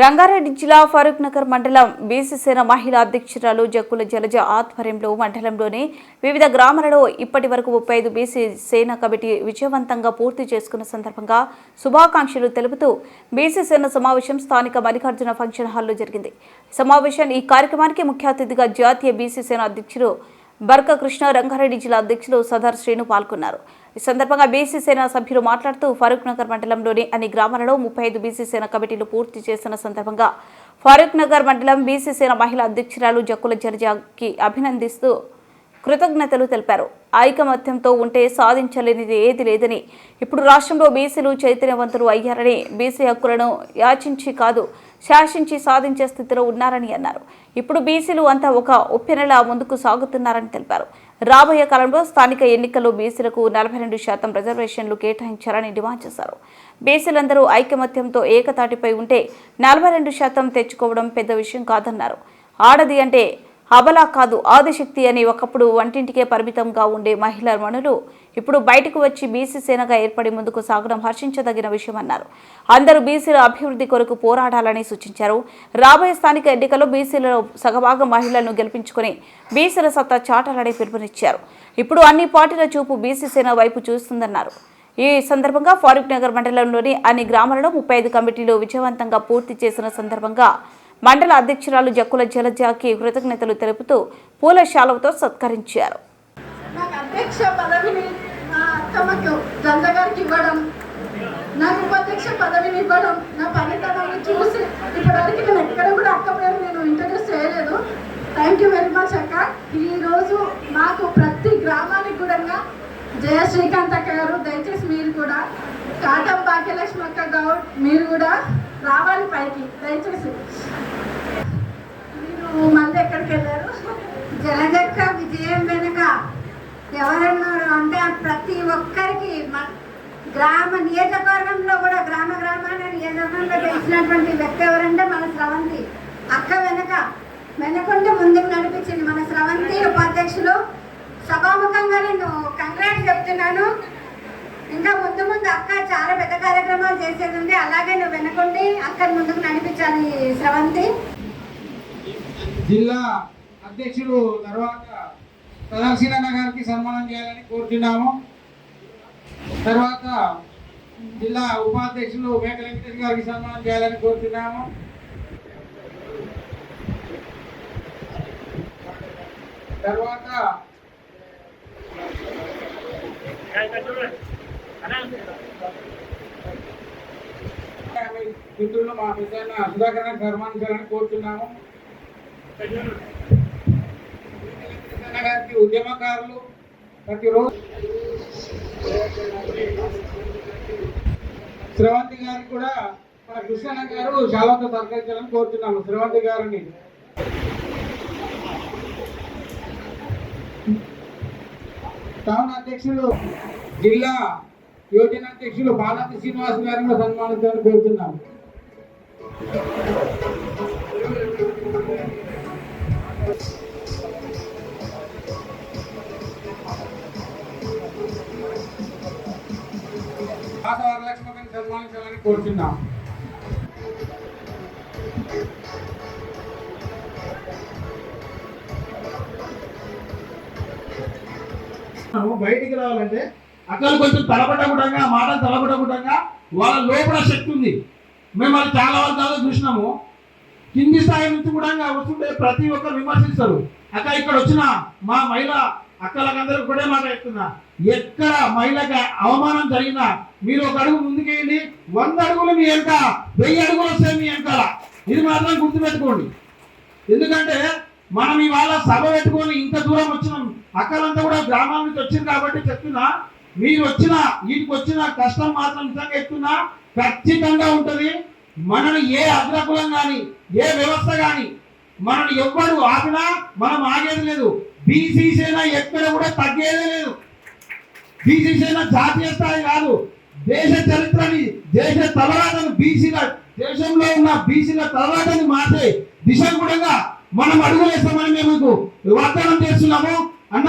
రంగారెడ్డి జిల్లా ఫరూక్ నగర్ మండలం బీసీసేన మహిళా అధ్యక్షురాలు జక్కుల జలజ ఆధ్వర్యంలో మండలంలోని వివిధ గ్రామాలలో ఇప్పటి వరకు ముప్పై ఐదు బీసీ సేన కమిటీ విజయవంతంగా పూర్తి చేసుకున్న సందర్భంగా శుభాకాంక్షలు తెలుపుతూ బీసీ సేన సమావేశం స్థానిక మల్లికార్జున ఫంక్షన్ హాల్లో జరిగింది. సమావేశం ఈ కార్యక్రమానికి ముఖ్య అతిథిగా జాతీయ బీసీ సేన అధ్యక్షులు బర్క కృష్ణ రంగారెడ్డి జిల్లా అధ్యక్షులు సదర్ శ్రీను పాల్గొన్నారు. ఈ సందర్భంగా బీసీ సేన సభ్యులు మాట్లాడుతూ ఫరూక్ నగర్ మండలంలోని అన్ని గ్రామాలలో ముప్పై ఐదు బీసీ సేన కమిటీలు పూర్తి చేసిన సందర్భంగా ఫరూక్ నగర్ మండలం బీసీ సేన మహిళా అధ్యక్షురాలు జక్కుల జర్జాకి అభినందిస్తూ కృతజ్ఞతలు తెలిపారు. ఐకమత్యంతో ఉంటే సాధించలేనిది ఏది లేదని ఇప్పుడు రాష్ట్రంలో బీసీలు చైతన్యవంతులు అయ్యారని బీసీ హక్కులను యాచించి కాదు శాసించి సాధించే స్థితిలో ఉన్నారని అన్నారు. ఇప్పుడు బీసీలు అంతా ఒక ఒప్పెనలా ముందుకు సాగుతున్నారని తెలిపారు. రాబోయే కాలంలో స్థానిక ఎన్నికల్లో బీసీలకు నలభై రెండు శాతం రిజర్వేషన్లు కేటాయించారని డిమాండ్ చేశారు. బీసీలందరూ ఐకమత్యంతో ఏకతాటిపై ఉంటే నలభై రెండు శాతం తెచ్చుకోవడం పెద్ద విషయం కాదన్నారు. ఆడది అంటే అబలా కాదు ఆదిశక్తి అని ఒకప్పుడు వంటింటికే పరిమితంగా ఉండే మహిళా మనులు ఇప్పుడు బయటకు వచ్చి బీసీ సేనగా ఏర్పడి ముందుకు సాగడం హర్షించదగిన విషయమన్నారు. అందరూ బీసీల అభివృద్ధి కొరకు పోరాడాలని సూచించారు. రాబోయే స్థానిక ఎన్నికల్లో బీసీలలో సగభాగం మహిళలను గెలిపించుకుని బీసీల సత్తా చాటాలని పిలుపునిచ్చారు. ఇప్పుడు అన్ని పార్టీల చూపు బీసీ సేన వైపు చూస్తుందన్నారు. ఈ సందర్భంగా ఫారూక్ నగర్ మండలంలోని అన్ని గ్రామాలలో ముప్పై ఐదు కమిటీలు విజయవంతంగా పూర్తి చేసిన సందర్భంగా మండల అధ్యక్షురాలు జక్కుల జలజాకి కృతజ్ఞతలు తెలుపుతూ పూల శాలవతో సత్కరించారు. నాకు అధ్యక్ష అత్తమ్మకు గారికి ఇవ్వడం నాకు ఉపాధ్యక్ష పదవిని ఇవ్వడం నా పనితనాన్ని చూసి ఇప్పటివరకు నేను ఎక్కడ కూడా అక్క పేరు నేను ఇంట్రడ్యూస్ చేయలేదు. థ్యాంక్ యూ వెరీ మచ్ అక్క. ఈరోజు మాకు ప్రతి గ్రామానికి కూడా జయ శ్రీకాంత్ అక్క గారు దయచేసి మీరు కూడా కాటం భాగ్యలక్ష్మి అక్క గౌడ్ మీరు కూడా రావాలి పైకి దయచేసి. మీరు మళ్ళీ ఎక్కడికి వెళ్ళారు? జలజక్క విజయం వెనుక. ఎవరున్నారు అంటే ప్రతి ఒక్కరికి గ్రామ నియోజకవర్గంలో కూడా గ్రామ గ్రామాన నియోజకవర్గంలో గెలిచినటువంటి వ్యక్తి ఎవరంటే మన స్రవంతి. అక్క వెనక వెనకుండి ముందుకు నడిపించింది మన స్రవంతి ఉపాధ్యక్షులు. సభాముఖంగా నేను కంగ్రాట్స్ చెప్తున్నాను. ఇంకా ముందు ముందు అక్క చాలా పెద్ద కార్యక్రమాలు చేసేది ఉంది. అలాగే నువ్వు వెనకుండి అక్కని ముందుకు నడిపించాలి స్రవంతి. జిల్లా అధ్యక్షుడు తర్వాత సదాశివన్న గారికి సన్మానం చేయాలని కోరుతున్నాము తర్వాత జిల్లా ఉపాధ్యక్షులు మేక వెంకటేష్ గారికి సన్మానం చేయాలని కోరుతున్నాము తర్వాత మిత్రులు మా పెద్ద సుధాకర్ గారికి సన్మానించాలని కోరుతున్నాము వెంకటేశ్వర గారికి ఉద్యమకారులు ప్రతిరోజు శ్రవంతి గారికి కూడా మన కృష్ణ గారు శాలంతో సహకరించాలని కోరుతున్నాము శ్రవంతి గారిని. టౌన్ అధ్యక్షులు జిల్లా యోజన అధ్యక్షులు బాలాజీ శ్రీనివాస్ గారిని సన్మానించాలని కోరుతున్నాము పాత వరలక్ష్మి కోరుతున్నాం బయటికి రావాలంటే అక్కడ కొంచెం తలపడకుండా మాట తలపడకుండా వాళ్ళ లోపల శక్తి ఉంది. మేము అది చాలా వర్గాలు చూసినాము. కింది స్థాయి నుంచి కూడా వస్తుంటే ప్రతి ఒక్కరు విమర్శిస్తారు. అక్క ఇక్కడ వచ్చిన మా మహిళ అక్కలకందరూ కూడా మాట చెప్తున్నా. ఎక్కడ మహిళకి అవమానం జరిగినా మీరు ఒక అడుగు ముందుకేయండి వంద అడుగులు మీ వెనక వెయ్యి అడుగులు వస్తాయి మీ వెనకాల ఇది మాత్రం గుర్తుపెట్టుకోండి. ఎందుకంటే మనం ఇవాళ సభ పెట్టుకొని ఇంత దూరం వచ్చినాం. అక్కలంతా కూడా గ్రామాల నుంచి వచ్చింది కాబట్టి చెప్తున్నా మీరు వచ్చిన వీటికి వచ్చిన కష్టం మాత్రం నిజంగా ఎత్తున్నా ఖచ్చితంగా ఉంటుంది. మనని ఏ అగ్రకులం కానీ ఏ వ్యవస్థ కానీ మనల్ని ఎవ్వరు ఆపినా మనం ఆగేది లేదు. బీసీసీ అయినా ఎక్కడ కూడా తగ్గేదే లేదు. బీసీ జాతీయ స్థాయి కాదు దేశ చరిత్రని దేశ తలరాటను బీసీల దేశంలో ఉన్న బీసీల తలరాటని మార్చే దిశ కూడా మనం అడుగులేస్తామని మేము మీకు వాగ్దానం చేస్తున్నాము. అన్న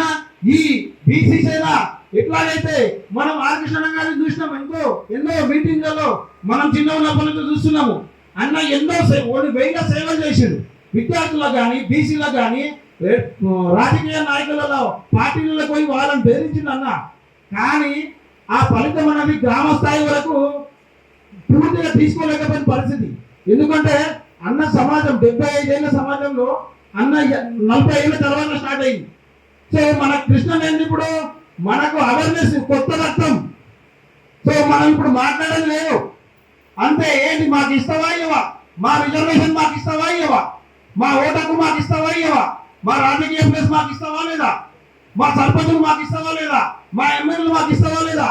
ఈ బీసీ ఎట్లాగైతే మనం ఆర్ గారిని చూసినాం ఎంతో ఎన్నో మీటింగ్లలో మనం చిన్న ఉన్నప్పటి నుంచి చూస్తున్నాము. అన్న ఎన్నో సే- ఓడి వేల సేవలు చేసిండు. విద్యార్థులకు కానీ బీసీలకు కానీ రాజకీయ నాయకులలో పార్టీలలో పోయి వాళ్ళని బెదిరించింది అన్న. కానీ ఆ ఫలితం అనేది గ్రామ స్థాయి వరకు పూర్తిగా తీసుకోలేకపోయిన పరిస్థితి. ఎందుకంటే అన్న సమాజం డెబ్బై ఐదేళ్ళ సమాజంలో అన్న నలభై ఏళ్ళ తర్వాత స్టార్ట్ అయింది. సో మన కృష్ణ నేను ఇప్పుడు మనకు అవేర్నెస్ కొత్త రక్తం. సో మనం ఇప్పుడు మాట్లాడడం లేదు. అంతే ఏంటి? మాకు ఇస్తావా ఇవ్వవా? మా రిజర్వేషన్ మాకు ఇస్తావా ఇవ్వవా? మా ఓటకు మాకు ఇస్తావా ఇవ్వవా? మా రాజకీయ ప్లేస్ మాకు ఇస్తావా లేదా? మా సర్పంచులు మాకు ఇస్తావా లేదా? మా ఎమ్మెల్యేలు మాకు ఇస్తావా లేదా?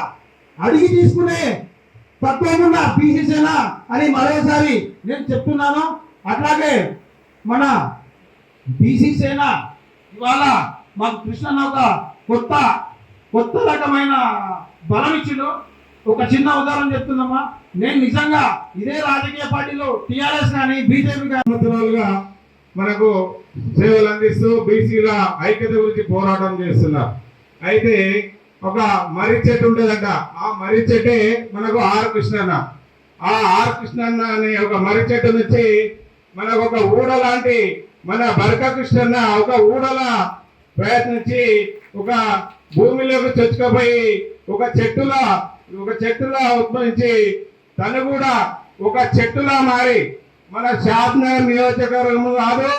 అడిగి తీసుకునే తత్వం ఉన్న బీసీసేనా అని మరోసారి నేను చెప్తున్నాను. అట్లాగే మన బీసీ సేన ఇవాళ మాకు కృష్ణ ఒక కొత్త కొత్త రకమైన బలం ఇచ్చిండు. ఒక చిన్న ఉదాహరణ చెప్తుందమ్మా. నేను నిజంగా ఇదే రాజకీయ పార్టీలో టీఆర్ఎస్ కానీ బీజేపీ కానీ మనకు సేవలు అందిస్తూ బీసీల ఐక్యత గురించి పోరాటం చేస్తున్నారు. అయితే ఒక మర్రి చెట్టు ఉండేదంట. ఆ మర్రి చెట్టే మనకు ఆర్ కృష్ణన్న ఆ ఆర్ కృష్ణన్న అనే ఒక మర్రి చెట్టు నుంచి మనకు ఒక ఊడ లాంటి మన బరక కృష్ణన్న ఒక ఊడల ప్రయత్నించి ఒక భూమిలోకి చొచ్చుకపోయి ఒక చెట్టులా ఒక చెట్టులా ఉద్భవించి తను కూడా ఒక చెట్టులా మారి మన షాద్నగర్ నియోజకవర్గం కాదు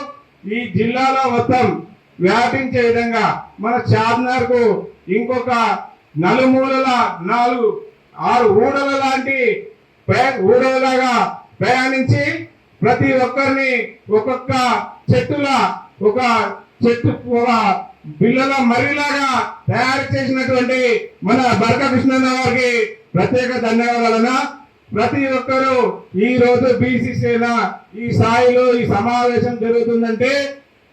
ఈ జిల్లాలో మొత్తం వ్యాపించే విధంగా మన షాద్నగర్కు ఇంకొక నలుమూలల నాలుగు ఆరు ఊడల లాంటి ప్రయా- ఊడలలాగా ప్రయాణించి ప్రతి ఒక్కరిని ఒక్కొక్క చెట్టుల ఒక చెట్టు ఒక బిల్లల మరిలాగా తయారు చేసినటువంటి మన బరక కృష్ణ గారికి ప్రత్యేక ధన్యవాదాలన్నా. ప్రతి ఒక్కరూ ఈ రోజు బీసీ సేన ఈ స్థాయిలో ఈ సమావేశం జరుగుతుందంటే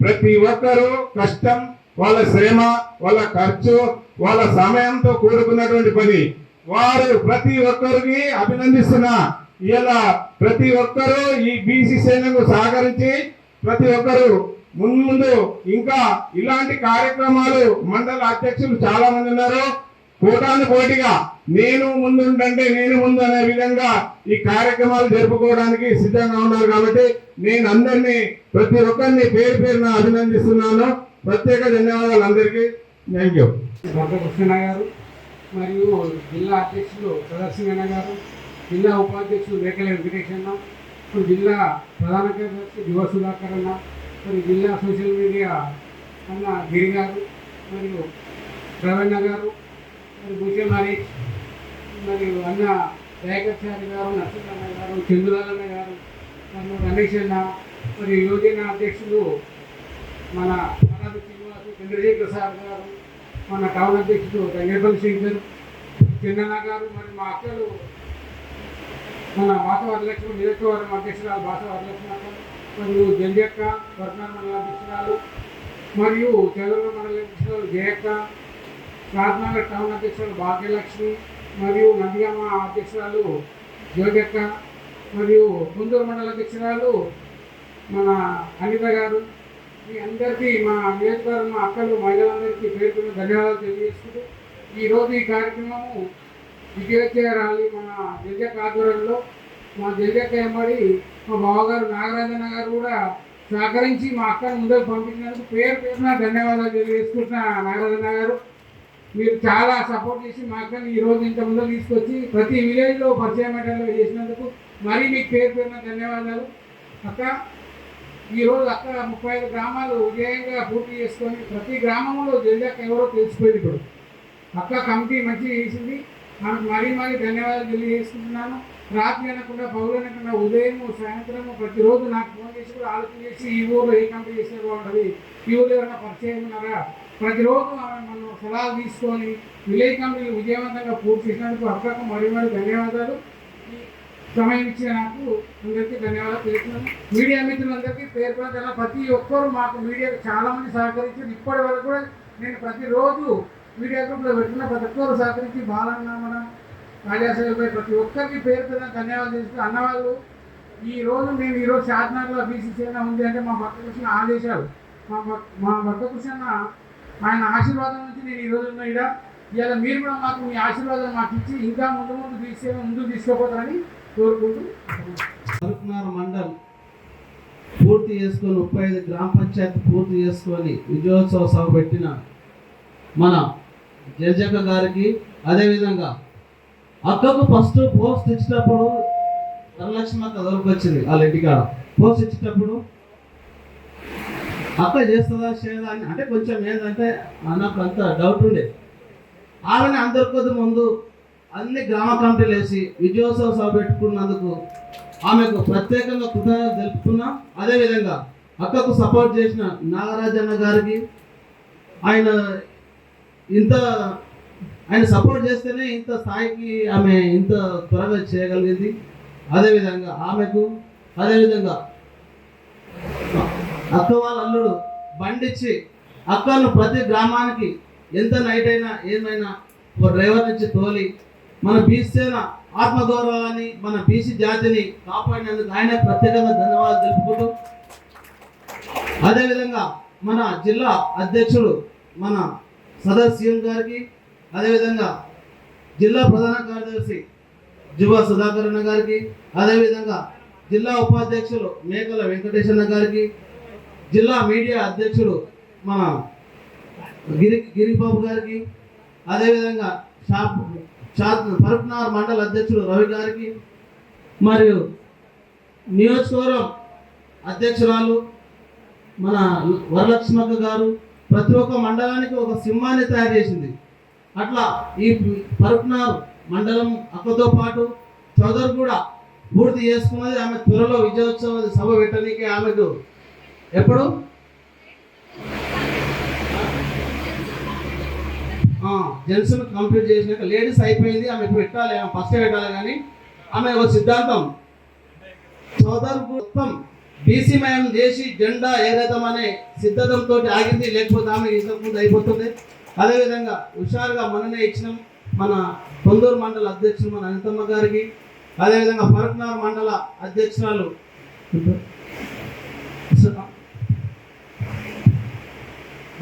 ప్రతి ఒక్కరూ కష్టం వాళ్ళ శ్రమ వాళ్ళ ఖర్చు వాళ్ళ సమయంతో కూడుకున్నటువంటి పని. వారు ప్రతి ఒక్కరికి అభినందిస్తున్నా. ఇలా ప్రతి ఒక్కరూ ఈ బీసీ సేనకు సహకరించి ప్రతి ఒక్కరు ముందు ఇంకా ఇలాంటి కార్యక్రమాలు మండల అధ్యక్షులు చాలా మంది ఉన్నారు. కోటాను కోటిగా నేను ముందుంటే నేను ముందు అనే విధంగా ఈ కార్యక్రమాలు జరుపుకోవడానికి సిద్ధంగా ఉన్నారు కాబట్టి నేను అందరినీ ప్రతి ఒక్కరిని పేరు పేరున అభినందిస్తున్నాను. ప్రత్యేక ధన్యవాదాలు అందరికీ. థ్యాంక్ యూ కృష్ణ గారు మరియు జిల్లా అధ్యక్షులు ప్రదర్శన గారు జిల్లా ఉపాధ్యక్షులు మేకల వెంకటేశన్న ఇప్పుడు జిల్లా ప్రధాన కార్యదర్శి యువ సుధాకర్ అన్న మరి జిల్లా సోషల్ మీడియా అన్న గిరి గారు మరియు ప్రవీణ గారు మరి భూషణ్ హరీష్ మరియు అన్న దయాకర్చారి గారు నరసింహన్న గారు చంద్రులన్న గారు మరియు రమేష్ అన్న మరియు యువజన అధ్యక్షులు మన అనాథ శ్రీనివాసు చంద్రశేఖర్ సార్ గారు మన టౌన్ అధ్యక్షుడు రంగేపల్లి శంకర్ చిన్నన్న గారు మరి మా అక్కలు మన భాష వరలక్ష్మి నియోజకవర్గం అధ్యక్షురాలు భాష వరలక్ష్మి అక్క మరియు జంజక్క వర్ణాల మండల అధ్యక్షురాలు మరియు చంద్రుల మండల అధ్యక్షురాలు జయక్క రాజ్నగర్ టౌన్ అధ్యక్షులు భాగ్యలక్ష్మి మరియు నందిగామ అధ్యక్షురాలు జ్యోతక్క మరియు గుంటూరు మండల అధ్యక్షురాలు మన అనిత గారు. మీ అందరికీ మా నియోజకవర్గం మా అక్కలు మహిళలందరికీ పేర్కొన్న ధన్యవాదాలు తెలియజేసుకుంటూ ఈరోజు ఈ కార్యక్రమము విజయోత్సవ మన జల్జక్క ఆధ్వర్యంలో. మా జల్జక్క ఎంబడి మా బావగారు నాగరాజన్న గారు కూడా సహకరించి మా అక్కను ముందుకు పంపించినందుకు పేరు పేరున ధన్యవాదాలు తెలియజేసుకుంటున్నా నాగరాజన్న గారు. మీరు చాలా సపోర్ట్ చేసి మాకు ఈ రోజు ఇంత ముందు తీసుకొచ్చి ప్రతి విలేజ్లో పరిచయం అయ్యేలా చేసినందుకు మరీ మీకు పేరు పేరున ధన్యవాదాలు. అక్క ఈ రోజు అక్క ముప్పై ఐదు గ్రామాలు విజయంగా పూర్తి చేసుకొని ప్రతి గ్రామంలో జల్జాక్ ఎవరో తెలిసిపోయింది ఇప్పుడు. అక్క కమిటీ మంచిగా చేసింది. ఆమెకు మరీ మరీ ధన్యవాదాలు తెలియజేసుకుంటున్నాను. రాత్రి అనకుండా పౌరు అనకుండా ఉదయం సాయంత్రం ప్రతిరోజు నాకు ఫోన్ చేసి కూడా ఆలోచన చేసి ఈ ఊర్లో ఏ కంపెనీ చేస్తే బాగుంటుంది. ఈ ఊర్లో ఎవరైనా పరిచయం ఉన్నారా? ప్రతిరోజు ఆమె మనం సలహాలు తీసుకొని విలేజ్ కంపెనీలు విజయవంతంగా పూర్తి చేసినందుకు అక్కకు మరీ మరీ ధన్యవాదాలు. సమయం ఇచ్చిన నాకు అందరికీ ధన్యవాదాలు తెలుస్తున్నాను మీడియా మిత్రులందరికీ పేరు పేరున ప్రతి ఒక్కరు మాకు మీడియాకు చాలామంది సహకరించారు. ఇప్పటి వరకు కూడా నేను ప్రతిరోజు మీడియా గ్రూప్లో పెట్టిన ప్రతి ఒక్కరు సహకరించి బాలన్న మనం రాజాసేవపై ప్రతి ఒక్కరికి పేరు పేరున ధన్యవాదాలు చేస్తూ అన్నవాళ్ళు ఈ రోజు మేము ఈరోజు షాద్నగర్లో బీసీసీ ఉంది అంటే మా భక్త కృష్ణ ఆదేశాలు. మా భక్త మా కృష్ణ ఆయన ఆశీర్వాదం నుంచి నేను ఈరోజు ఉన్న ఇక్కడ ఇవాళ మీరు కూడా మాకు మీ ఆశీర్వాదం మాకు ఇచ్చి ఇంకా ముందు ముందు తీసే ముందు తీసుకుపోతారని కోరుకుంటూ కరుకునార మండల్ పూర్తి చేసుకొని ముప్పై ఐదు గ్రామ పంచాయతీ పూర్తి చేసుకొని విజయోత్సవ సభ పెట్టిన మన జయజక్క గారికి అదేవిధంగా అక్కకు ఫస్ట్ పోస్ట్ ఇచ్చేటప్పుడు వరలక్ష్మి అక్క దొరికొచ్చింది వాళ్ళ ఇంటికాడ. పోస్ట్ ఇచ్చేటప్పుడు అక్క చేస్తుందా చేయదా అని అంటే కొంచెం ఏంటంటే నాకు అంత డౌట్ ఉండే ఆమెను అందరి కొద్ది ముందు అన్ని గ్రామ కమిటీలు వేసి విజయోత్సవ సభ పెట్టుకున్నందుకు ఆమెకు ప్రత్యేకంగా కృతజ్ఞత తెలుపుతున్నా. అదేవిధంగా అక్కకు సపోర్ట్ చేసిన నాగరాజన్న గారికి ఆయన ఇంత ఆయన సపోర్ట్ చేస్తేనే ఇంత స్థాయికి ఆమె ఇంత త్వరగా చేయగలిగింది. అదేవిధంగా ఆమెకు అదేవిధంగా అక్క వాళ్ళ అల్లుడు బండిచ్చి అక్కను ప్రతి గ్రామానికి ఎంత నైట్ అయినా ఏమైనా ఒక డ్రైవర్ నుంచి తోలి మన బీసీన ఆత్మగౌరవాన్ని మన బీసీ జాతిని కాపాడినందుకు ఆయన ప్రత్యేకంగా ధన్యవాదాలు తెలుపుకుంటూ అదేవిధంగా మన జిల్లా అధ్యక్షుడు మన సదర్ సీఎం గారికి అదేవిధంగా జిల్లా ప్రధాన కార్యదర్శి జువా సుధాకర్ అన్న గారికి అదేవిధంగా జిల్లా ఉపాధ్యక్షులు మేకల వెంకటేశ్వర గారికి జిల్లా మీడియా అధ్యక్షుడు మన గిరి గిరిబాబు గారికి అదేవిధంగా షాప్ షాప్ పరుపునార్ మండల అధ్యక్షుడు రవి గారికి మరియు నియోజకవర్గం అధ్యక్షురాలు మన వరలక్ష్మక్క గారు ప్రతి ఒక్క మండలానికి ఒక సింహాన్ని తయారు చేసింది. అట్లా ఈ పరుపునార్ మండలం అక్కతో పాటు చౌదరి కూడా పూర్తి చేసుకున్నది ఆమె త్వరలో విజయోత్సవ సభ పెట్టడానికి ఆమెకు ఎప్పుడు? జెంట్స్ కంప్లీట్ చేసినాక లేడీస్ అయిపోయింది ఆమె ఇప్పుడు పెట్టాలి ఆమె ఫస్ట్ పెట్టాలి కానీ ఆమె ఒక సిద్ధాంతం. చౌదరి మొత్తం బీసీ మయం చేసి జెండా ఎగరేద్దామనే సిద్ధతంతో ఆగింది లేకపోతే ఆమె ఇంతకుముందు అయిపోతుంది. అదేవిధంగా హుషారుగా మననే ఇచ్చినాం మన కొందూరు మండల అధ్యక్షులు మన అనితమ్మ గారికి. అదేవిధంగా పరక్నార్ మండల అధ్యక్షురాలు.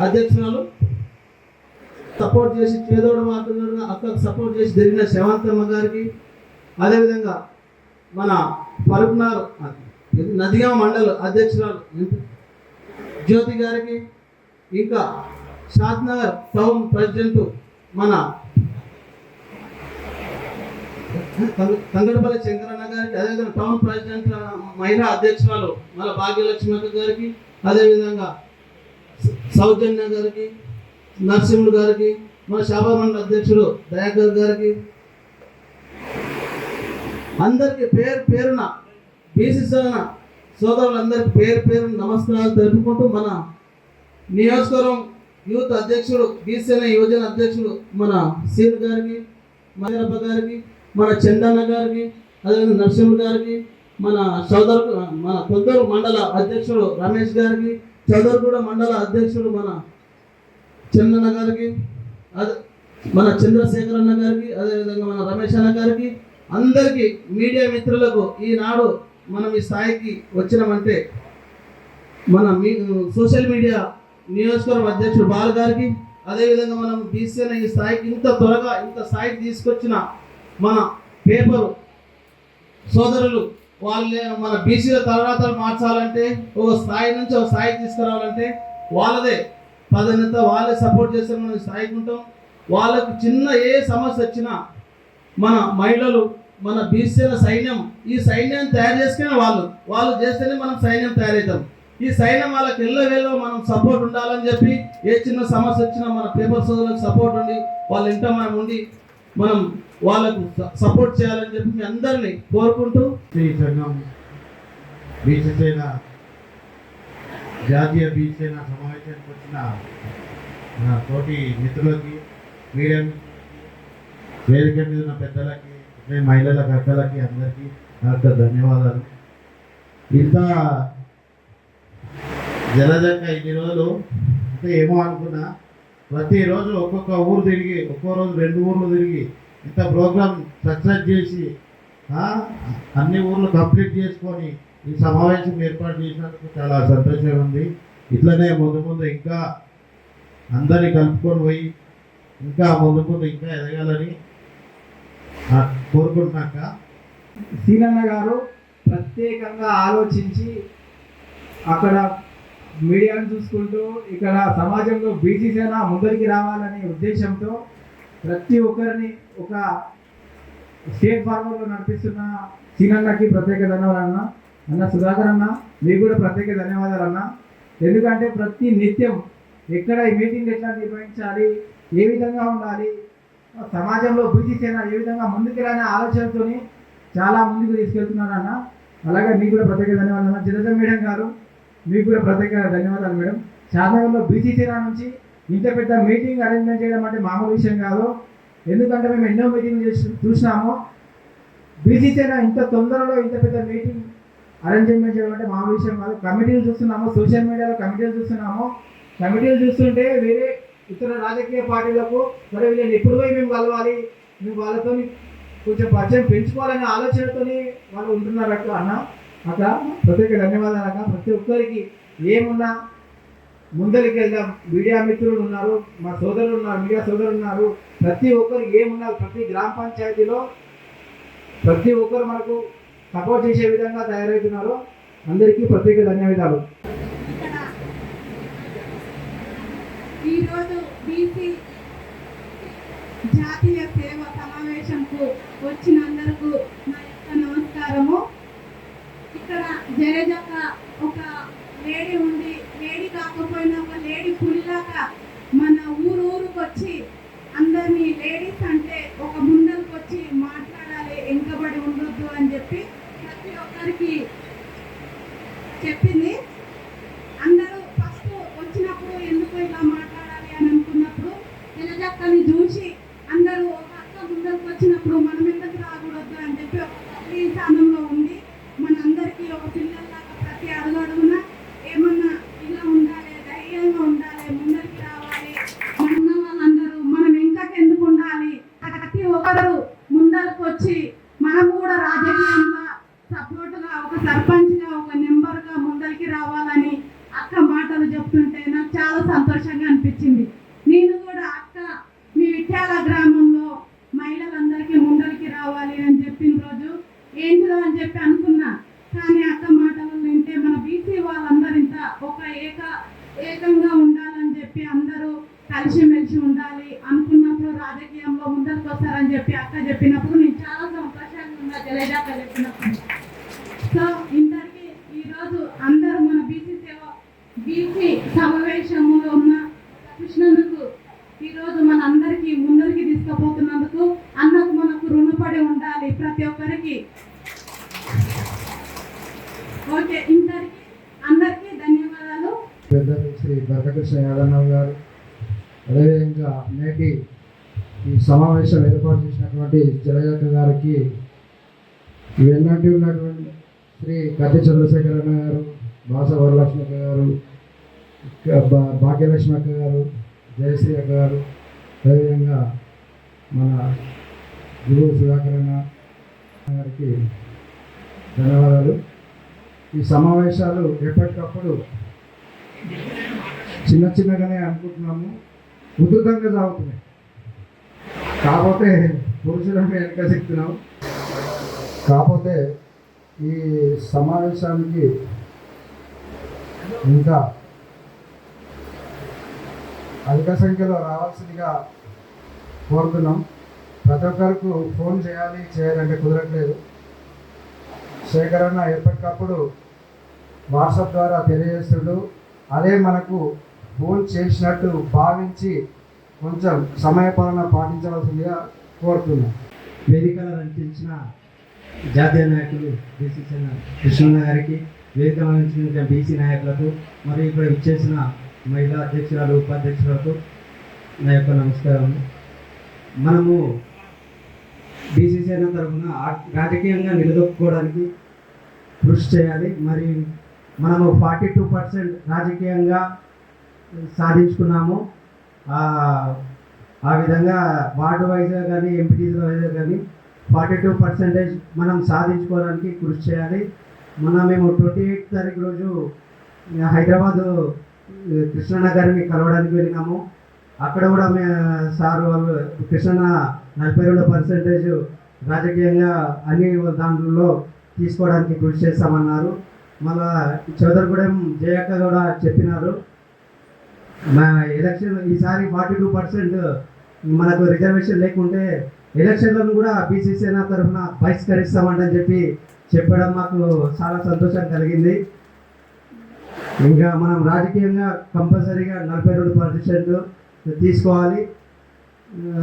అధ్యక్షురాలు. సపోర్ట్ చేసి చేదోడు మాట్లాడిన అక్కకు సపోర్ట్ చేసి జరిగిన శవంతమ్మ గారికి అదేవిధంగా మన పరుపునార్ నదిగా మండల అధ్యక్షురాలు జ్యోతి గారికి ఇంకా షాద్నగర్ టౌన్ ప్రెసిడెంట్ మన తంగడపల్లి శంకరన్న గారికి అదేవిధంగా టౌన్ ప్రెసిడెంట్ మహిళా అధ్యక్షురాలు మన భాగ్యలక్ష్మి గారికి అదేవిధంగా సౌజన్య గారికి నరసింహుడు గారికి మన శాభామండల అధ్యక్షుడు దయాకర్ గారికి. అందరికి పేరు పేరున బీసీ సేన సోదరులందరికీ పేరు పేరున నమస్కారాలు తెలుపుకుంటూ మన నియోజకవర్గం యూత్ అధ్యక్షుడు బీసీన యువజన అధ్యక్షుడు మన సీన్ గారికి మహేరప్ప గారికి మన చందన్న గారికి అదేవిధంగా నరసింహుడు గారికి మన సోదరు మన కొందరు మండల అధ్యక్షుడు రమేష్ గారికి చదర్గూడ మండల అధ్యక్షుడు మన చందన్న గారికి అదే మన చంద్రశేఖర్ అన్న గారికి అదేవిధంగా మన రమేష్ అన్న గారికి అందరికీ మీడియా మిత్రులకు ఈనాడు మనం ఈ స్థాయికి వచ్చినామంటే మన మీ సోషల్ మీడియా నియోజకవర్గం అధ్యక్షుడు బాల్ గారికి అదేవిధంగా మనం బీసీఎన్ ఈ స్థాయికి ఇంత త్వరగా ఇంత స్థాయికి తీసుకొచ్చిన మన పేపరు సోదరులు వాళ్ళే మన బీసీల తలరాతలు మార్చాలంటే ఒక స్థాయి నుంచి ఒక స్థాయికి తీసుకురావాలంటే వాళ్ళదే. ప్రాధాన్యత వాళ్ళే సపోర్ట్ చేస్తే మనం స్థాయికి ఉంటాం. వాళ్ళకు చిన్న ఏ సమస్య వచ్చినా మన మహిళలు మన బీసీల సైన్యం ఈ సైన్యాన్ని తయారు చేసుకునే వాళ్ళు వాళ్ళు చేస్తేనే మనం సైన్యం తయారవుతాం. ఈ సైన్యం వాళ్ళకి ఎల్ల వెళ్ళో మనం సపోర్ట్ ఉండాలని చెప్పి ఏ చిన్న సమస్య వచ్చినా మన పేపర్ సోదరులకు సపోర్ట్ ఉండి వాళ్ళ ఇంట మనం ఉండి మనం వాళ్ళకు సపోర్ట్ చేయాలని చెప్పి మీ అందరినీ కోరుకుంటూ ఈ సంఘం బీసీ జాతీయ బీసీ సమావేశానికి వచ్చిన నా తోటి మిత్రులకి మీడియా వేదిక మీద ఉన్న పెద్దలకి అట్లే మహిళల పెద్దలకి అందరికీ నాకు ధన్యవాదాలు. ఇంత జలజంగా ఇన్ని రోజులు అంటే ఏమో అనుకున్నా ప్రతిరోజు ఒక్కొక్క ఊరు తిరిగి ఒక్కో రోజు రెండు ఊర్లు తిరిగి ఇంత ప్రోగ్రామ్ సక్సెస్ చేసి అన్ని ఊర్లు కంప్లీట్ చేసుకొని ఈ సమావేశం ఏర్పాటు చేసినందుకు చాలా సంతోషంగా ఉంది. ఇట్లనే ముందు ముందు ఇంకా అందరినీ కలుపుకొని పోయి ఇంకా ముందు ముందు ఇంకా ఎదగాలని కోరుకుంటున్నాక. సీనన్న గారు ప్రత్యేకంగా ఆలోచించి అక్కడ మీడియాను చూసుకుంటూ ఇక్కడ సమాజంలో బీసీ సేన ముందరికి రావాలనే ఉద్దేశంతో ప్రతి ఒక్కరిని ఒక స్టేట్ ఫార్వర్డ్లో నడిపిస్తున్న సీనన్నకి ప్రత్యేక ధన్యవాదాలు అన్న. అన్న సుధాకర్ అన్న మీకు కూడా ప్రత్యేక ధన్యవాదాలు అన్న. ఎందుకంటే ప్రతి నిత్యం ఎక్కడ ఈ మీటింగ్ ఎట్లా నిర్వహించాలి ఏ విధంగా ఉండాలి సమాజంలో బీసీ సేన ఏ విధంగా ముందుకు రాని ఆలోచనతోని చాలా ముందుకు తీసుకెళ్తున్నాను అన్న. అలాగే మీకు కూడా ప్రత్యేక ధన్యవాదాలు అన్న. చిరజ మేడం గారు మీకు కూడా ప్రత్యేక ధన్యవాదాలు మేడం. షాద్నగర్లో బీసీ సేన నుంచి ఇంత పెద్ద మీటింగ్ అరేంజ్మెంట్ చేయడం అంటే మామూలు విషయం కాదు. ఎందుకంటే మేము ఎన్నో మీటింగ్ చేసి చూసినాము. బీసీసీనా ఇంత తొందరలో ఇంత పెద్ద మీటింగ్ అరేంజ్మెంట్ చేయడం అంటే మామూలు విషయం కాదు. కమిటీలు చూస్తున్నాము సోషల్ మీడియాలో కమిటీలు చూస్తున్నాము. కమిటీలు చూస్తుంటే వేరే ఇతర రాజకీయ పార్టీలకు మరి వీళ్ళని ఎప్పుడు పోయి మేము కలవాలి? మేము వాళ్ళతో కొంచెం పరిచయం పెంచుకోవాలనే ఆలోచనతోని వాళ్ళు ఉంటున్నారు అక్క అన్న. అక్క ఒక్క ధన్యవాదాలు అక్క. ప్రతి ఒక్కరికి ఏమున్నా ముందరికి వెళ్దాం మీడియా మిత్రులు ఉన్నారు మా సోదరులు ఉన్నారు మీడియా సోదరులు ఉన్నారు. ప్రతి ఒక్కరు ఏమున్నారు? ప్రతి గ్రామ పంచాయతీలో ప్రతి ఒక్కరు మనకు సపోర్ట్ చేసే విధంగా తయారవుతున్నారు. అందరికీ ప్రత్యేక ధన్యవాదాలు. ఇక్కడ ఈరోజు బీసీ జాతీయ సేవ సమావేశంకు వచ్చిన అందరకు నా యొక్క నమస్కారము. ఇక్కడ జరేజక్క ఒక లేడీ ఉండి లేడీ కాకపోయినా ఒక లేడీ పులిలాగా మన ఊరు ఊరుకు వచ్చి అందరినీ లేడీస్ అంటే ఒక ముందరికి వచ్చి మాట్లాడాలి వెనుకబడి ఉండొద్దు అని చెప్పి ప్రతి ఒక్కరికి చెప్పింది అందరూ ఫస్ట్ వచ్చినప్పుడు ఎందుకు ఇలా మాట్లాడాలి అని అనుకున్నప్పుడు నిలజక్కని చూసి అందరూ ఒక అక్క ముందరకు వచ్చినప్పుడు మనం ఎందుకు రాకూడదు అని చెప్పి ఒక తల్లి స్థానంలో ఉండి మనందరికీ ఒక పిల్లల్లాగా ప్రతి అడుగడుగున ఏమన్నా ఇలా ఉండాలి ధైర్యంగా ఉండాలి ముందరికి రావాలి మన ఉన్న వాళ్ళందరూ మనం ఇంకకి ఎందుకు ఉండాలి ప్రతి ఒక్కరు ముందరకు వచ్చి మనం కూడా రాజకీయంగా సపోర్ట్గా ఒక సర్పంచ్గా ఒక నెంబర్గా ముందరికి రావాలని అక్క మాటలు చెప్తుంటే నాకు చాలా సంతోషంగా అనిపించింది నేను కూడా అక్క మీ విఠాల గ్రామంలో మహిళలందరికీ ముందరికి రావాలి అని చెప్పిన రోజు ఏంటిదో అని చెప్పి అనుకున్నా కానీ అక్క మాటలు వింటే మన బీసీ వాళ్ళందరూ ఇంత ఒక ఏక ఏకంగా ఉండాలని చెప్పి అందరూ కలిసిమెలిసి ఉండాలి అనుకున్నప్పుడు రాజకీయంలో ముందరికి వస్తారని చెప్పి అక్క చెప్పినప్పుడు నేను చాలా సంతోషంగా ఉన్నా జలేజా అక్క చెప్పినప్పుడు సో ఇందరికి ఈరోజు అందరూ మన బీసీ సేవ బీసీ సమావేశంలో ఉన్న కృష్ణన్నకు ఈరోజు మన అందరికీ ముందరికి తీసుకుపోతున్నందుకు అన్నకు మనకు రుణపడి ఉండాలి ప్రతి ఒక్కరికి ఓకే ఇందరికి అందరికీ ధన్యవాదాలు పెద్దలు శ్రీ బరకకృష్ణ యాదవ్ గారు అదేవిధంగా నేటి ఈ సమావేశం ఏర్పాటు చేసినటువంటి జలజాత గారికి వెన్నటి ఉన్నటువంటి శ్రీ కత్తి చంద్రశేఖర్ అన్న గారు బాస వరలక్ష్మి అక్క గారు ఇంకా భా- భాగ్యలక్ష్మి అక్క గారు జయశ్రీ అక్క గారు అదేవిధంగా మన గురువు సుధాకరణ గారికి ధన్యవాదాలు. ఈ సమావేశాలు ఎప్పటికప్పుడు చిన్న చిన్నగానే అనుకుంటున్నాము. ఉధృతంగా సాగుతున్నాయి. కాకపోతే పురుషులమే వెనక చెప్తున్నాం కాకపోతే ఈ సమావేశానికి ఇంకా అధిక సంఖ్యలో రావాల్సిందిగా కోరుతున్నాం. ప్రతి ఒక్కరికి ఫోన్ చేయాలి చేయాలంటే కుదరట్లేదు. సేకరణ ఎప్పటికప్పుడు వాట్సాప్ ద్వారా తెలియజేస్తుడు. అదే మనకు ఫోన్ చేసినట్టు భావించి కొంచెం సమయపాలన పాటించవలసిందిగా కోరుతున్నాం. వేదికలు అలంకరించిన జాతీయ నాయకులు బీసీ కృష్ణ గారికి వేదిక అలంకరించిన బీసీ నాయకులకు మరియు ఇక్కడ ఇచ్చేసిన మహిళా అధ్యక్షురాలు ఉపాధ్యక్షులకు నా యొక్క నమస్కారం. మనము బీసీసీ తరఫున రాజకీయంగా నిలదొక్కుకోవడానికి కృషి చేయాలి. మరి మనము ఫార్టీ టూ పర్సెంట్ రాజకీయంగా సాధించుకున్నాము. ఆ విధంగా వార్డు వైజ్గా కానీ ఎంపీటీస్ వైజ్గా కానీ ఫార్టీ టూ పర్సెంటేజ్ మనం సాధించుకోవడానికి కృషి చేయాలి. మొన్న మేము ట్వంటీ ఎయిట్ తారీఖు రోజు హైదరాబాదు కృష్ణన్న గారిని కలవడానికి వెళ్ళినాము. అక్కడ కూడా మే సార్ వాళ్ళు కృష్ణన్న నలభై రెండు పర్సెంటేజ్ రాజకీయంగా అన్ని దాంట్లో తీసుకోవడానికి కృషి చేస్తామన్నారు. మళ్ళా చౌదరిగూడెం జయక్క కూడా చెప్పినారు. మా ఎలక్షన్ ఈసారి ఫార్టీ టూ పర్సెంట్ మనకు రిజర్వేషన్ లేకుంటే ఎలక్షన్లను కూడా బీసీసీ తరఫున బహిష్కరిస్తామంటని చెప్పి చెప్పడం మాకు చాలా సంతోషం కలిగింది. ఇంకా మనం రాజకీయంగా కంపల్సరీగా నలభై రెండు పర్సెంట్ తీసుకోవాలి.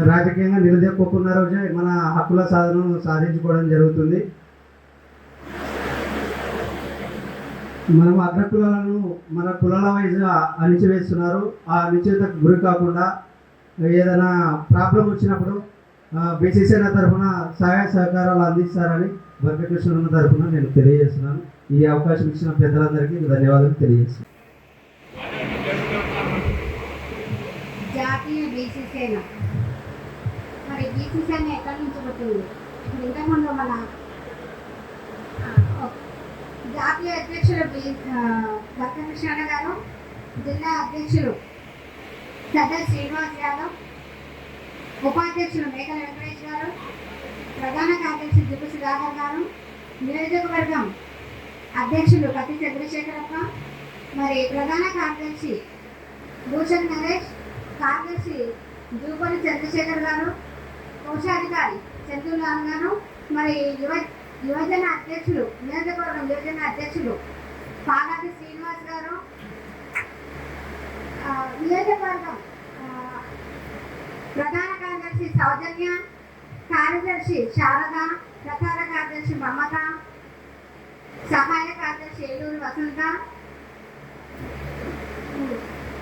రాజకీయంగా నిలదొక్కున్న రోజే మన హక్కుల సాధనను సాధించుకోవడం జరుగుతుంది. మనం అగ్ర కులాలను మన కులాల వైజ్గా అణిచివేస్తున్నారు. ఆ అణిచివేతకు గురి కాకుండా ఏదైనా ప్రాబ్లం వచ్చినప్పుడు బీసీసీన తరఫున సహాయ సహకారాలు అందిస్తారని బర్కకృష్ణ తరఫున నేను తెలియజేస్తున్నాను. ఈ అవకాశం ఇచ్చిన పెద్దలందరికీ ధన్యవాదాలు తెలియజేస్తున్నాను. జాతీయ బీసీ సేన. మరి బీసీ సేన ఎక్కడి నుంచి పుట్టింది? ఇప్పుడు ఇంతకుముందు మన ఆ, జాతీయ అధ్యక్షుడు బి భక్తకృష్ణ గారు జిల్లా అధ్యక్షులు సదర్ శ్రీనివాస్ యాదవ్ ఉపాధ్యక్షులు మేకల వెంకటేష్ గారు ప్రధాన కార్యదర్శి దిపు సుధాకర్ గారు నియోజకవర్గం అధ్యక్షులు పతి చంద్రశేఖరప్ప మరి ప్రధాన కార్యదర్శి భూషణ్ నరేష్ కార్యదర్శి జూపల్లి చంద్రశేఖర్ గారు కోశాధికారి చంద్రులాల్ గారు మరి యువ యువజన అధ్యక్షులు నియోజకవర్గం యువజన అధ్యక్షులు పాలాటి శ్రీనివాస్ గారు నియోజకవర్గం ప్రధాన కార్యదర్శి సౌజన్య కార్యదర్శి శారద ప్రధాన కార్యదర్శి మమత సహాయ కార్యదర్శి ఏలూరు వసంత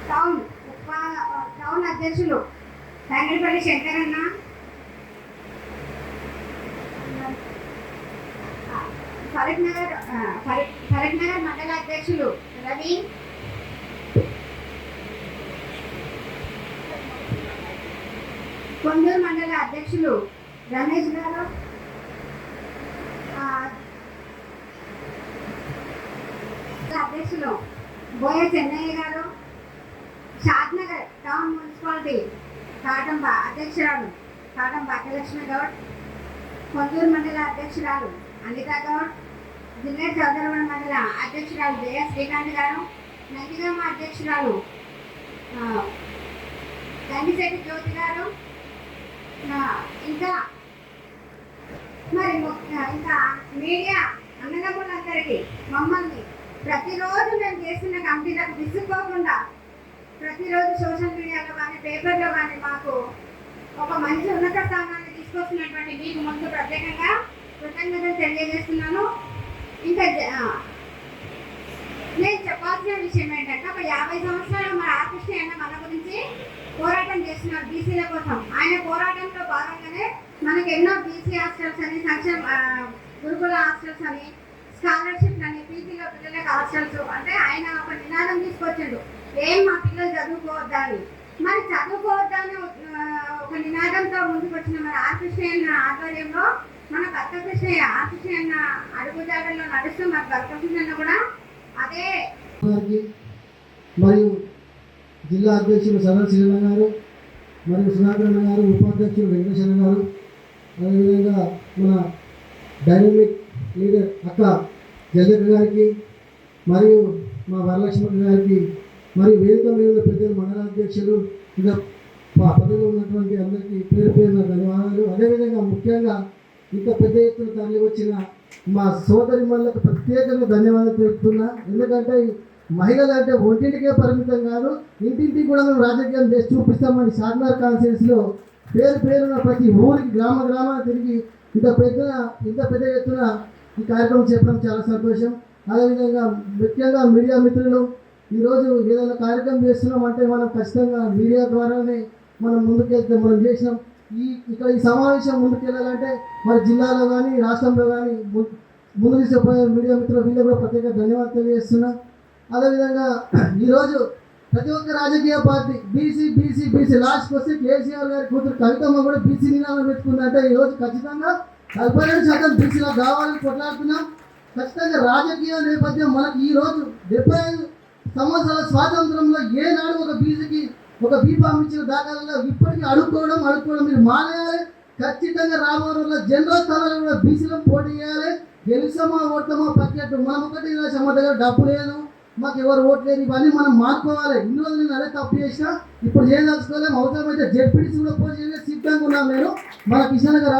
టౌన్ ఉప- టౌన్ అధ్యక్షులు తంగడిపల్లి శంకరన్న ఫరక్ నగర్ ఫరక్ నగర్ మండల అధ్యక్షులు రవి కొండూరు మండల అధ్యక్షులు రమేష్ గారు అధ్యక్షులు బోయ చెన్నయ్య గారు షాద్నగర్ టౌన్ మున్సిపాలిటీ కాటంబ అధ్యక్షురాలు కాటం భాగ్యలక్ష్మి గౌడ్ కొందూరు మండల అధ్యక్షురాలు అనిత గౌడ్ జిల్లా చౌదరవన్ మండల అధ్యక్షురాలు జయ శ్రీకాంత్ గారు నందిగామ అధ్యక్షురాలు ఆ, జ్యోతి గారు ఇంకా మరి ఇంకా మీడియా అన్నదమ్ములందరికీ మమ్మల్ని ప్రతిరోజు మేము చేస్తున్న కంపెనీలకు విసుక్కోకుండా ప్రతిరోజు సోషల్ మీడియాలో కానీ పేపర్లో కానీ మాకు ఒక మంచి ఉన్నత స్థానాన్ని తీసుకొస్తున్నటువంటి మీకు ముందు ప్రత్యేకంగా కృతజ్ఞతలు తెలియజేస్తున్నాను. ఇంకా నేను చెప్పాల్సిన విషయం ఏంటంటే ఒక యాభై సంవత్సరాలు మన ఆర్టిస్ట్ అన్న మన గురించి పోరాటం చేస్తున్నారు బీసీల కోసం. ఆయన పోరాటంలో భాగంగానే మనకి ఎన్నో బీసీ హాస్టల్స్ అని సంక్షేమ గురుకుల హాస్టల్స్ అని స్కాలర్షిప్ అని పీజీలో పిల్లలకు హాస్టల్స్ అంటే ఆయన ఒక నినాదం తీసుకొచ్చిండు. ఏం మా పిల్లలు చదువుకోవద్దని మరి చదువుకోవద్దని ఒక నినాదంతో ముందుకు వచ్చిన మన ఆర్కృష్ణ ఆధ్వర్యంలో మన భర్తకృష్ణయ్య ఆర్కృష్ణ అడుగుజాడల్లో నడుస్తూ మన భర్తకృష్ణ కూడా అదే మరియు జిల్లా అధ్యక్షులు సదర్ శ్రీరణ గారు మరియు సుధాకర్ గారు ఉపాధ్యక్షులు వెంకటేశ్వర గారు అదేవిధంగా మన డైనమిక్ లీడర్ అక్క జగన్ గారికి మరియు మా వరలక్ష్మి గారికి మరియు వేదిక మీద ఉన్న పెద్దలు మండల అధ్యక్షులు ఇంకా పదవిలో ఉన్నటువంటి అందరికీ పేరు పేరున ధన్యవాదాలు. అదేవిధంగా ముఖ్యంగా ఇంత పెద్ద ఎత్తున తరలి వచ్చిన మా సోదరి మళ్ళకు ప్రత్యేకంగా ధన్యవాదాలు తెలుపుతున్నా. ఎందుకంటే మహిళలు అంటే ఒంటింటికే పరిమితం కాదు ఇంటింటికి కూడా మేము రాజకీయం చేసి చూపిస్తామని షార్నార్ కాన్ఫరెన్స్లో పేరు పేరున ప్రతి ఊరికి గ్రామ గ్రామాన తిరిగి ఇంత పెద్ద ఇంత పెద్ద ఎత్తున ఈ కార్యక్రమం చెప్పడం చాలా సంతోషం. అదేవిధంగా ముఖ్యంగా మీడియా మిత్రులు ఈరోజు ఏదైనా కార్యక్రమం చేస్తున్నామంటే మనం ఖచ్చితంగా మీడియా ద్వారానే మనం ముందుకెళ్తే మనం చేసినాం. ఈ ఇక్కడ ఈ సమావేశం ముందుకెళ్ళాలంటే మన జిల్లాలో కానీ రాష్ట్రంలో కానీ ముందు తీసుకుపోయే మీడియా మిత్రులు వీళ్ళు కూడా ప్రత్యేక ధన్యవాదాలు తెలియజేస్తున్నాం. అదేవిధంగా ఈరోజు ప్రతి ఒక్క రాజకీయ పార్టీ బీసీ బీసీ బీసీ లాస్ట్కి వస్తే కేసీఆర్ గారి కూతురు కవితమ్మ కూడా బీసీ నినాదం పెట్టుకుందంటే ఈరోజు ఖచ్చితంగా నలభై రెండు శాతం బీసీలో కావాలని కొట్లాడుతున్నాం. ఖచ్చితంగా రాజకీయ నేపథ్యం మనకి ఈ రోజు డెబ్బై ఐదు సంవత్సరాల స్వాతంత్రంలో ఏనాడు ఒక బీసీకి ఒక బీఫామ్ ఇచ్చిన దాఖలలో ఇప్పటికీ అడుక్కోవడం అడుక్కోవడం మీరు మానేయాలి. ఖచ్చితంగా రాబోయే జనరల్ స్థానాలు కూడా బీసీలో పోటీ చేయాలి. గెలిచామా ఓట్లమా పక్కట్టు మనం ఒకటి రాసాం దగ్గర డబ్బు లేదు మాకు ఎవరు ఓట్లేరు ఇవన్నీ మనం మార్చుకోవాలి. ఇన్ని రోజులు నేను అదే తప్పు చేసినా ఇప్పుడు చేయదలుచుకోలేము అవసరమైతే జెడ్పీటీసీ కూడా పోటీ చేయలేదు సిద్ధంగా ఉన్నాం నేను. మన కిషన్ గారు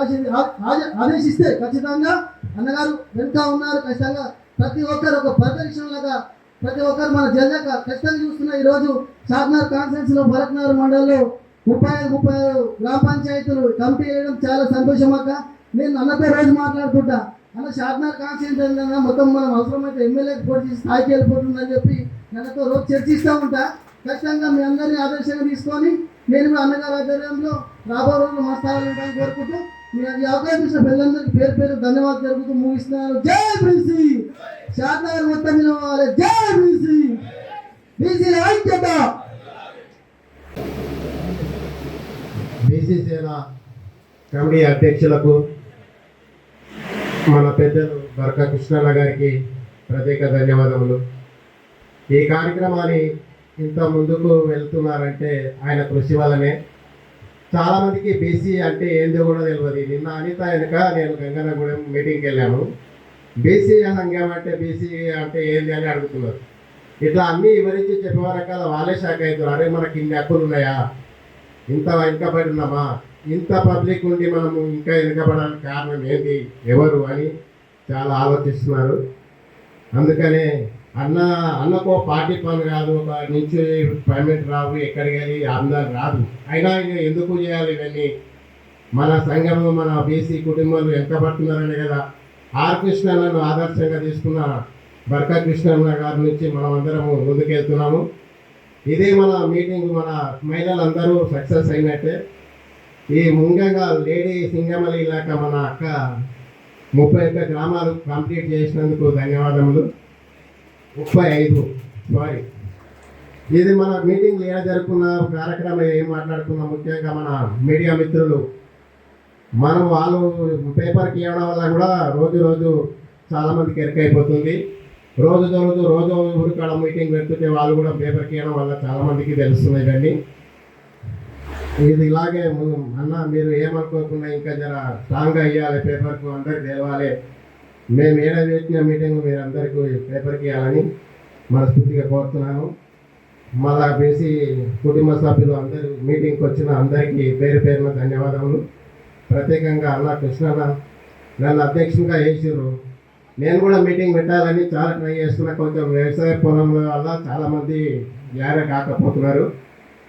ఆశ- ఆదేశిస్తే ఖచ్చితంగా అన్నగారు వెనుక ఉన్నారు ఖచ్చితంగా ప్రతి ఒక్కరు ఒక పరిరక్షణ ప్రతి ఒక్కరు మన జనక ఖచ్చితంగా చూస్తున్న ఈరోజు చార్మినార్ కాన్ఫరెన్స్లో భరత్నగర్ మండలంలో ముప్పై ఐదు ముప్పై ఐదు గ్రామ పంచాయతీలు కమిటీ వేయడం చాలా సంతోషం అక్క. నేను అన్నతో రోజు మాట్లాడుకుంటా. అలా షార్ట్నర్ కాన్ఫరెన్స్ ఏంటన్నా మొత్తం మనం అవసరమైతే ఎమ్మెల్యేకి పోటీ చేసి స్థాయికి వెళ్ళిపోతుందని చెప్పి నన్నతో రోజు చర్చిస్తూ ఉంటా. ఖచ్చితంగా మీ అందరినీ ఆదర్శంగా తీసుకొని నేను కూడా అన్నగారి ఆధ్వర్యంలో రాబో రోజులు మా స్థాయిలో ఉంటానని కోరుకుంటూ మీ అది అవకాశం ఇచ్చిన పిల్లలందరికీ పేరు పేరు ధన్యవాదాలు జరుగుతూ ముగిస్తున్నారు జై బీసీ! షార్ట్నగర్ మొత్తం నిలవాలి. జై బీసీ! బీసీ ఐక్యత! బీసీ సేన కమిటీ అధ్యక్షులకు మన పెద్దలు బరక కృష్ణన్న గారికి ప్రత్యేక ధన్యవాదములు. ఈ కార్యక్రమాన్ని ఇంత ముందుకు వెళ్తున్నారంటే ఆయన కృషి వల్లనే. చాలామందికి బీసీ అంటే ఏందో కూడా తెలియదు నిన్న అనిత వెనుక నేను గంగనగూడెం మీటింగ్కి వెళ్ళాను. బీసీ సంఘం అంటే బీసీ అంటే ఏంది అని అడుగుతున్నారు. ఇట్లా అన్నీ వివరించి చెప్పే రకాల వాళ్ళే షాక్ అవుతున్నారు. అరే మనకి ఇన్ని హక్కులు ఉన్నాయా? ఇంత వెనుకబడి ఉన్నామా? ఇంత పబ్లిక్ ఉండి మనము ఇంకా వెనుకబడడానికి కారణం ఏంటి? ఎవరు అని చాలా ఆలోచిస్తున్నారు. అందుకనే అన్న అన్నకు పార్టీ పని కాదు ఒక నుంచి పేమెంట్ రావు ఎక్కడికి వెళ్ళి అందరు రాదు. అయినా ఇంకా ఎందుకు చేయాలి ఇవన్నీ? మన సంఘంలో మన బీసీ కుటుంబాలు వెనుకబడుతున్నారనే కదా. ఆర్కృష్ణను ఆదర్శంగా తీసుకున్న బర్కా కృష్ణన్న గారి నుంచి మనం అందరము ముందుకెళ్తున్నాము. ఇదే మన మీటింగ్ మన మహిళలందరూ సక్సెస్ అయినట్టే. ఈ ముంగంగా లేడీ సింగమలి ఇలాక మన అక్క ముప్పై ఒక్క గ్రామాలు కంప్లీట్ చేసినందుకు ధన్యవాదములు. ముప్పై ఐదు సారీ. ఇది మన మీటింగ్ ఏడ జరుపుకున్న కార్యక్రమం ఏం మాట్లాడుకున్న ముఖ్యంగా మన మీడియా మిత్రులు. మనం వాళ్ళు పేపర్కి ఇవ్వడం వల్ల కూడా రోజు రోజు చాలామందికి ఎరకైపోతుంది రోజు రోజు రోజు ఊరికాడ మీటింగ్ పెడుతుంటే వాళ్ళు కూడా పేపర్కి ఇవ్వడం వల్ల చాలామందికి తెలుస్తున్నాయి ఇవన్నీ. ఇది ఇలాగే అన్న మీరు ఏమనుకోకుండా ఇంకా జర స్ట్రాంగ్గా ఇవ్వాలి పేపర్కు అందరికి తెలవాలి. మేము ఏడ పెట్టిన మీటింగ్ మీరు అందరికీ పేపర్కి ఇవ్వాలని మనస్ఫూర్తిగా కోరుతున్నాను. మళ్ళా వేసి కుటుంబ సభ్యులు అందరూ మీటింగ్కి వచ్చిన అందరికీ పేరు పేరున ధన్యవాదములు. ప్రత్యేకంగా అన్న కృష్ణన్న నన్ను అధ్యక్షునిగా వేసారు నేను కూడా మీటింగ్ పెట్టాలని చాలా ట్రై చేస్తున్నా. కొంచెం వ్యవసాయ పొలంలో వల్ల చాలామంది జాగ్ర కాకపోతున్నారు.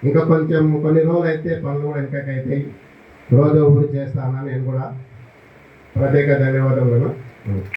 ఇంకా కొంచెం కొన్ని రోజులు అయితే పనులు కూడా వెనకకైతాయి. రోజు ఊరు చేస్తానని నేను కూడా. ప్రత్యేక ధన్యవాదములను